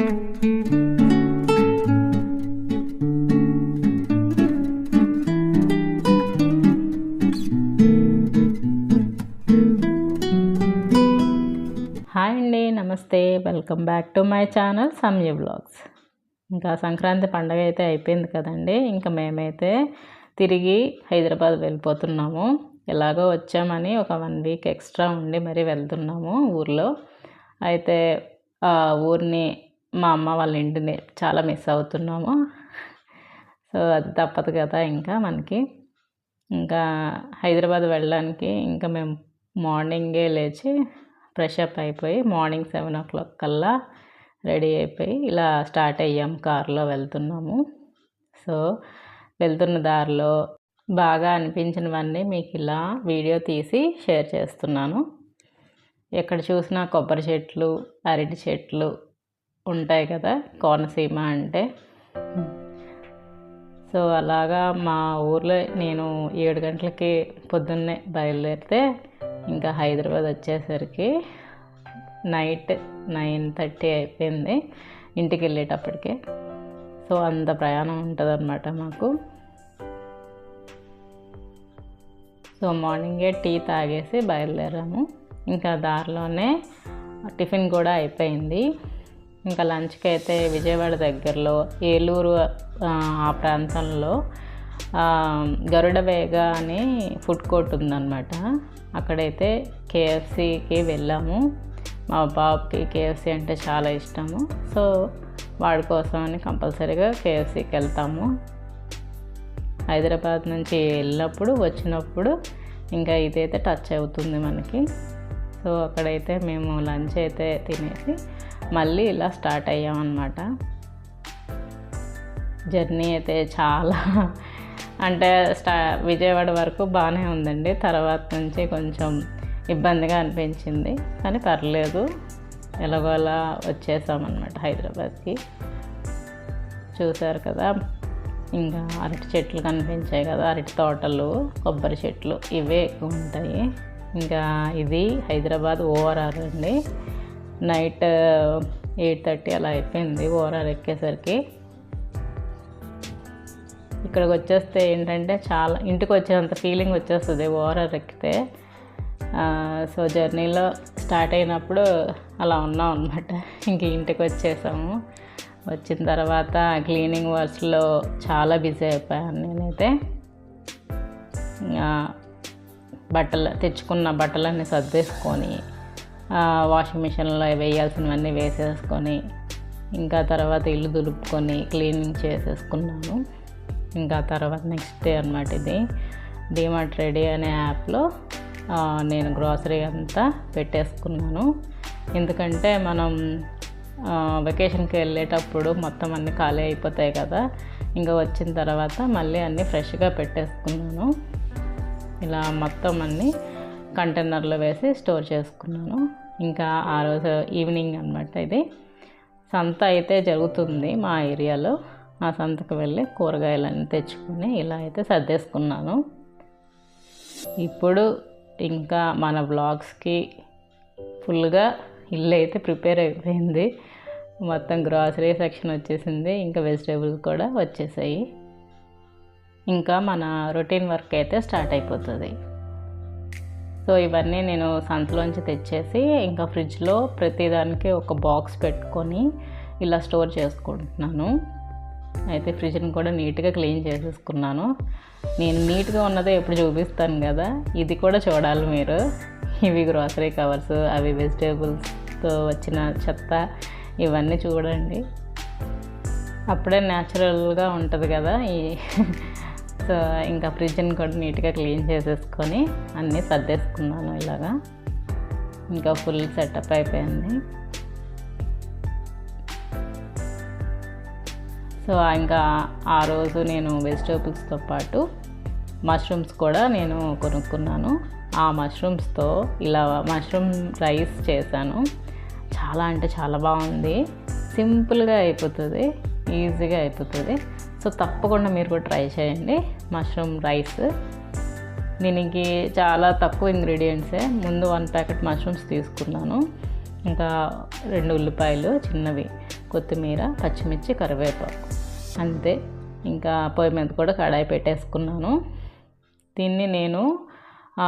Hi అండి నమస్తే. Welcome back to my channel Samaya blogs ఇంకా సంక్రాంతి పండగ అయితే అయిపోయింది కదండి. ఇంకా మేమైతే తిరిగి హైదరాబాద్ వెళ్ళిపోతున్నాము. ఎలాగో వచ్చామని ఒక వన్ వీక్ ఎక్స్ట్రా ఉండి మరీ వెళ్తున్నాము ఊర్లో. అయితే ఆ ఊరిని మా అమ్మ వాళ్ళ ఇంటిని చాలా మిస్ అవుతున్నాము. సో అది తప్పదు కదా ఇంకా మనకి. ఇంకా హైదరాబాద్ వెళ్ళడానికి ఇంకా మేము మార్నింగే లేచి ఫ్రెష్ అప్ అయిపోయి మార్నింగ్ సెవెన్ ఓ క్లాక్ కల్లా రెడీ అయిపోయి ఇలా స్టార్ట్ అయ్యాం కారులో వెళ్తున్నాము. సో వెళ్తున్న దారిలో బాగా అనిపించినవన్నీ మీకు ఇలా వీడియో తీసి షేర్ చేస్తున్నాను. ఎక్కడ చూసినా కొబ్బరి చెట్లు అరటి చెట్లు ఉంటాయి కదా కోనసీమ అంటే. సో అలాగా మా ఊర్లో నేను ఏడు గంటలకి పొద్దున్నే బయలుదేరితే ఇంకా హైదరాబాద్ వచ్చేసరికి నైట్ నైన్ థర్టీ అయిపోయింది ఇంటికి వెళ్ళేటప్పటికే. సో అంత ప్రయాణం ఉంటుంది అనమాట మాకు. సో మార్నింగే టీ తాగేసి బయలుదేరాము. ఇంకా దారిలోనే టిఫిన్ కూడా అయిపోయింది. ఇంకా లంచ్కి అయితే విజయవాడ దగ్గరలో ఏలూరు ఆ ప్రాంతంలో గరుడవేగ అని ఫుడ్ కోర్ట్ ఉందన్నమాట. అక్కడైతే కేఎఫ్సికి వెళ్ళాము. మా బాబుకి కేఎఫ్సి అంటే చాలా ఇష్టము. సో వాడి కోసమని అని కంపల్సరీగా కేఎఫ్సికి వెళ్తాము. హైదరాబాద్ నుంచి వెళ్ళినప్పుడు వచ్చినప్పుడు ఇంకా ఇదైతే టచ్ అవుతుంది మనకి. సో అక్కడైతే మేము లంచ్ అయితే తినేసి మళ్ళీ ఇలా స్టార్ట్ అయ్యామన్నమాట జర్నీ అయితే చాలా అంటే స్టా విజయవాడ వరకు బాగానే ఉందండి. తర్వాత నుంచి కొంచెం ఇబ్బందిగా అనిపించింది కానీ పర్లేదు. ఎలాగోలా వచ్చేసామన్నమాట హైదరాబాద్కి. చూసారు కదా ఇంకా అరటి చెట్లు కనిపించాయి కదా అరటి తోటలు కొబ్బరి చెట్లు ఇవే ఎక్కువ ఉంటాయి. ఇంకా ఇది హైదరాబాద్ ఓవరాల్ అండి. నైట్ ఎయిట్ థర్టీ అలా అయిపోయింది. ఓవరాల్ ఎక్కేసరికి ఇక్కడికి వచ్చేస్తే ఏంటంటే చాలా ఇంటికి వచ్చేంత ఫీలింగ్ వచ్చేస్తుంది ఓవరాల్ ఎక్కితే. సో జర్నీలో స్టార్ట్ అయినప్పుడు అలా ఉన్నాం అనమాట ఇంక ఇంటికి వచ్చేసాము. వచ్చిన తర్వాత క్లీనింగ్ వర్క్స్లో చాలా బిజీ అయిపోయాను నేనైతే. బట్టలు తెచ్చుకున్న బట్టలన్నీ సర్దేసుకొని వాషింగ్ మిషన్లో వేయాల్సినవన్నీ వేసేసుకొని ఇంకా తర్వాత ఇల్లు దులుపుకొని క్లీనింగ్ చేసేసుకున్నాను. ఇంకా తర్వాత నెక్స్ట్ డే అనమాట ఇది. డిమార్ట్ రెడీ అనే యాప్లో నేను గ్రాసరీ అంతా పెట్టేసుకున్నాను. ఎందుకంటే మనం వెకేషన్కి వెళ్ళేటప్పుడు మొత్తం అన్నీ ఖాళీ అయిపోతాయి కదా. ఇంకా వచ్చిన తర్వాత మళ్ళీ అన్నీ ఫ్రెష్గా పెట్టేసుకున్నాను. ఇలా మొత్తం అన్నీ కంటైనర్లో వేసి స్టోర్ చేసుకున్నాను. ఇంకా ఆ రోజు ఈవినింగ్ అనమాట ఇది. సంత అయితే జరుగుతుంది మా ఏరియాలో. ఆ సంతకు వెళ్ళి కూరగాయలన్నీ తెచ్చుకొని ఇలా అయితే సర్దేసుకున్నాను. ఇప్పుడు ఇంకా మన బ్లాగ్స్కి ఫుల్గా ఇల్లు అయితే ప్రిపేర్ అయిపోయింది. మొత్తం గ్రాసరీ సెక్షన్ వచ్చేసింది ఇంకా వెజిటేబుల్స్ కూడా వచ్చేసాయి. ఇంకా మన రొటీన్ వర్క్ అయితే స్టార్ట్ అయిపోతుంది. సో ఇవన్నీ నేను సంతలోంచి తెచ్చేసి ఇంకా ఫ్రిడ్జ్లో ప్రతిదానికి ఒక బాక్స్ పెట్టుకొని ఇలా స్టోర్ చేసుకుంటున్నాను. అయితే ఫ్రిడ్జ్ని కూడా నీట్గా క్లీన్ చేసేసుకున్నాను. నేను నీట్గా ఉన్నదే ఎప్పుడు చూపిస్తాను కదా? ఇది కూడా చూడాలి మీరు. ఇవి గ్రాసరీ కవర్స్ అవి వెజిటేబుల్స్తో వచ్చిన చెత్త ఇవన్నీ చూడండి. అప్పుడే న్యాచురల్గా ఉంటుంది కదా ఈ సో ఇంకా ఫ్రిడ్జ్ని కూడా నీట్గా క్లీన్ చేసేసుకొని అన్నీ సర్దేసుకున్నాను ఇలాగా. ఇంకా ఫుల్ సెటప్ అయిపోయింది. సో ఇంకా ఆ రోజు నేను వెజిటేబుల్స్తో పాటు మష్రూమ్స్ కూడా నేను కొనుక్కున్నాను. ఆ మష్రూమ్స్తో ఇలా మష్రూమ్ రైస్ చేశాను. చాలా అంటే చాలా బాగుంది. సింపుల్గా అయిపోతుంది. ఈజీగా అయిపోతుంది. సో తప్పకుండా మీరు కూడా ట్రై చేయండి. Mushroom rice. దీనికి చాలా తక్కువ ఇంగ్రీడియంట్సే. ముందు వన్ ప్యాకెట్ మష్రూమ్స్ తీసుకున్నాను. ఇంకా రెండు ఉల్లిపాయలు చిన్నవి కొత్తిమీర పచ్చిమిర్చి కరివేపాకు. అంతే. ఇంకా పొయ్యి మీద కూడా కడాయి పెట్టేసుకున్నాను. దీన్ని నేను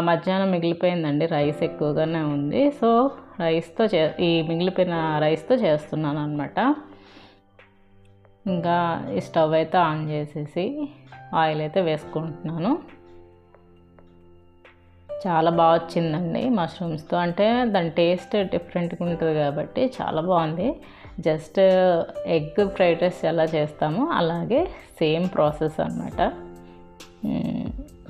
మధ్యాహ్నం మిగిలిపోయిందండి. రైస్ ఎక్కువగానే ఉంది. సో రైస్తో చే ఈ మిగిలిపోయిన రైస్తో చేస్తున్నాను అనమాట ఇంకా స్టవ్ అయితే ఆన్ చేసేసి ఆయిల్ అయితే వేసుకుంటున్నాను. చాలా బాగా వచ్చిందండి మష్రూమ్స్తో. అంటే దాని టేస్ట్ డిఫరెంట్గా ఉంటుంది కాబట్టి చాలా బాగుంది. జస్ట్ ఎగ్ ఫ్రైడ్ రైస్ ఎలా చేస్తామో అలాగే సేమ్ ప్రాసెస్ అనమాట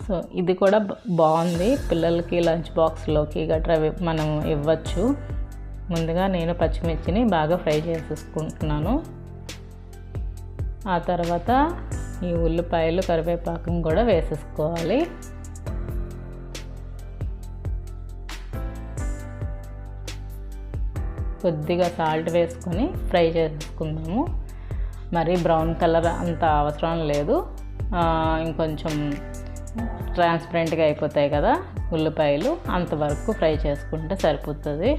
సో ఇది కూడా బాగుంది. పిల్లలకి లంచ్ బాక్స్లోకి గట్రా మనం ఇవ్వచ్చు. ముందుగా నేను పచ్చిమిర్చిని బాగా ఫ్రై చేసేసుకుంటున్నాను. ఆ తర్వాత ఈ ఉల్లిపాయలు కరివేపాకును కూడా వేసేసుకోవాలి. కొద్దిగా సాల్ట్ వేసుకొని ఫ్రై చేసుకుందాము. మరి బ్రౌన్ కలర్ అంత అవసరం లేదు. ఇంకొంచెం ట్రాన్స్పరెంట్గా అయిపోతాయి కదా ఉల్లిపాయలు అంతవరకు ఫ్రై చేసుకుంటే సరిపోతుంది.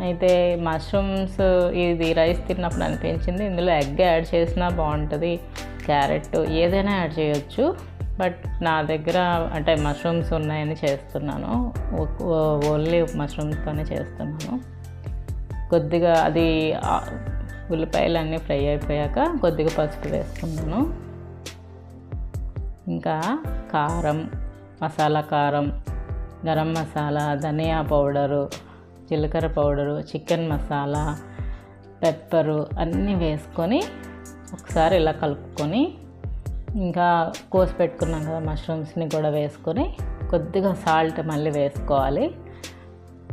అయితే మష్రూమ్స్ ఇది రైస్ తిన్నప్పుడు అనిపించింది. ఇందులో ఎగ్ యాడ్ చేసినా బాగుంటుంది. క్యారెట్ ఏదైనా యాడ్ చేయొచ్చు. బట్ నా దగ్గర అంటే మష్రూమ్స్ ఉన్నాయని చేస్తున్నాను. ఓన్లీ మష్రూమ్స్తోనే చేస్తున్నాను. కొద్దిగా అది ఉల్లిపాయలు అన్నీ ఫ్రై అయిపోయాక కొద్దిగా పసుపు వేసుకున్నాను. ఇంకా కారం మసాలా కారం గరం మసాలా ధనియా పౌడరు జీలకర్ర పౌడరు చికెన్ మసాలా పెప్పరు అన్నీ వేసుకొని ఒకసారి ఇలా కలుపుకొని ఇంకా కోసి పెట్టుకున్నాం కదా మష్రూమ్స్ని కూడా వేసుకొని కొద్దిగా సాల్ట్ మళ్ళీ వేసుకోవాలి.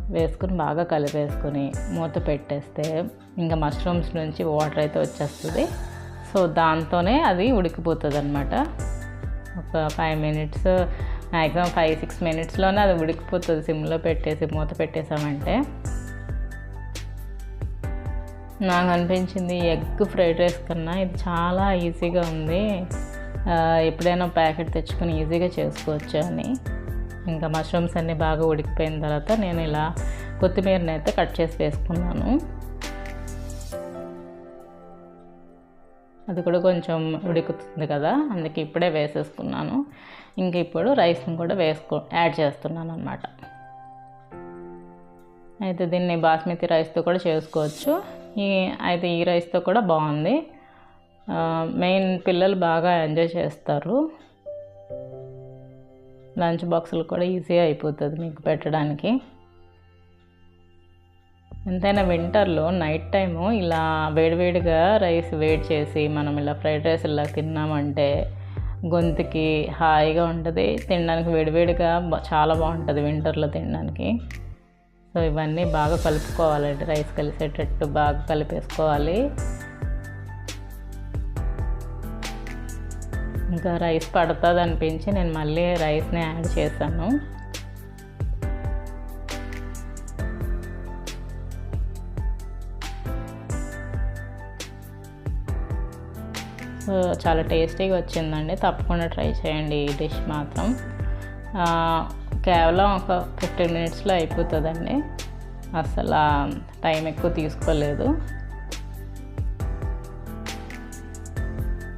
వేసుకుని బాగా కలిపేసుకొని మూత పెట్టేస్తే ఇంకా మష్రూమ్స్ నుంచి వాటర్ అయితే వచ్చేస్తుంది. సో దాంతోనే అది ఉడికిపోతుంది అనమాట ఒక five minutes maximum five six మినిట్స్లోనే అది ఉడికిపోతుంది. సిమ్లో పెట్టేసి మూత పెట్టేసామంటే. నాకు అనిపించింది ఎగ్ ఫ్రైడ్ రైస్ కన్నా ఇది చాలా ఈజీగా ఉంది. ఎప్పుడైనా ప్యాకెట్ తెచ్చుకొని ఈజీగా చేసుకోవచ్చు అని. ఇంకా మష్రూమ్స్ అన్నీ బాగా ఉడికిపోయిన తర్వాత నేను ఇలా కొత్తిమీరని అయితే కట్ చేసి వేసుకున్నాను. అది కూడా కొంచెం ఉడుకుతుంది కదా అందుకే ఇప్పుడే వేసేసుకున్నాను. ఇంక ఇప్పుడు రైస్ని కూడా వేసుకో యాడ్ చేస్తున్నాను అనమాట అయితే దీన్ని బాస్మతి రైస్తో కూడా చేసుకోవచ్చు. ఈ అయితే ఈ రైస్తో కూడా బాగుంది. మెయిన్ పిల్లలు బాగా ఎంజాయ్ చేస్తారు. లంచ్ బాక్సులు కూడా ఈజీ అయిపోతుంది మీకు పెట్టడానికి. ఎంతైనా వింటర్లో నైట్ టైము ఇలా వేడివేడిగా రైస్ వేడి చేసి మనం ఇలా ఫ్రైడ్ రైస్ ఇలా తిన్నామంటే గొంతుకి హాయిగా ఉంటుంది. తినడానికి వేడివేడిగా చాలా బాగుంటుంది వింటర్లో తినడానికి. సో ఇవన్నీ బాగా కలుపుకోవాలండి. రైస్ కలిసేటట్టు బాగా కలిపేసుకోవాలి. ఇంకా రైస్ పడుతుంది అనిపించి నేను మళ్ళీ రైస్ని యాడ్ చేశాను. చాలా టేస్టీగా వచ్చిందండి. తప్పకుండా ట్రై చేయండి ఈ డిష్ మాత్రం. కేవలం ఒక ఫిఫ్టీన్ మినిట్స్లో అయిపోతుందండి. అసలు టైం ఎక్కువ తీసుకోలేదు.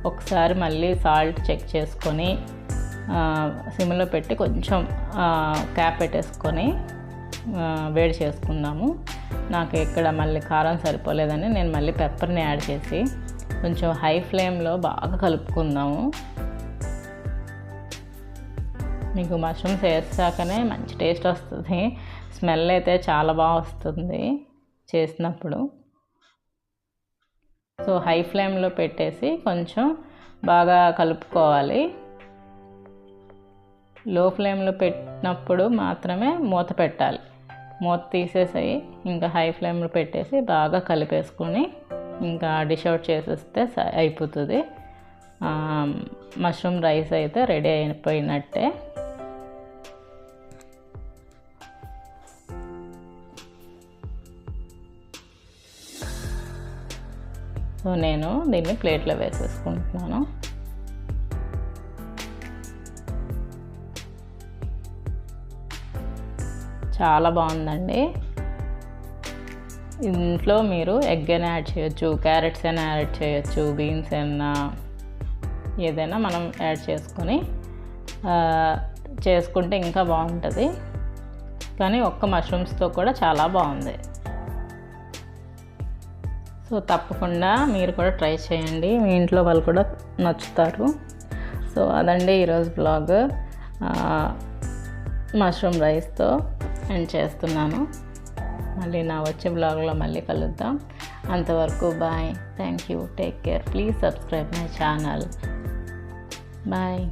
ఒకసారి మళ్ళీ సాల్ట్ చెక్ చేసుకొని సిమ్లో పెట్టి కొంచెం క్యాప్ పెట్టేసుకొని వేడి చేసుకుందాము. నాకు ఇక్కడ మళ్ళీ కారం సరిపోలేదని నేను మళ్ళీ పెప్పర్ని యాడ్ చేసి కొంచెం హై ఫ్లేమ్లో బాగా కలుపుకుందాము. మీకు మష్రూమ్స్ వేసాకనే మంచి టేస్ట్ వస్తుంది. స్మెల్ అయితే చాలా బాగా వస్తుంది చేసినప్పుడు. సో హై ఫ్లేమ్లో పెట్టేసి కొంచెం బాగా కలుపుకోవాలి. లో ఫ్లేమ్లో పెట్టినప్పుడు మాత్రమే మూత పెట్టాలి. మూత తీసేసి ఇంకా హై ఫ్లేమ్లో పెట్టేసి బాగా కలిపేసుకొని ఇంకా డిష్ అవుట్ చేసేస్తే అయిపోతుంది. మష్రూమ్ రైస్ అయితే రెడీ అయిపోయినట్టే. సో నేను దీన్ని ప్లేట్లో వేసేసుకుంటున్నాను. చాలా బాగుందండి. ఇంట్లో మీరు ఎగ్ అయినా యాడ్ చేయొచ్చు క్యారెట్స్ అయినా యాడ్ చేయొచ్చు బీన్స్ అయినా ఏదైనా మనం యాడ్ చేసుకొని చేసుకుంటే ఇంకా బాగుంటుంది. కానీ ఒక్క మష్రూమ్స్తో కూడా చాలా బాగుంది. సో తప్పకుండా మీరు కూడా ట్రై చేయండి. మీ ఇంట్లో వాళ్ళు కూడా నచ్చుతారు. సో అదండి ఈరోజు బ్లాగ్. మష్రూమ్ రైస్తో ఎండ్ చేస్తున్నాను. మళ్ళీ నా వచ్చే బ్లాగ్లో మళ్ళీ కలుద్దాం. అంతవరకు bye thank you take care please subscribe my channel bye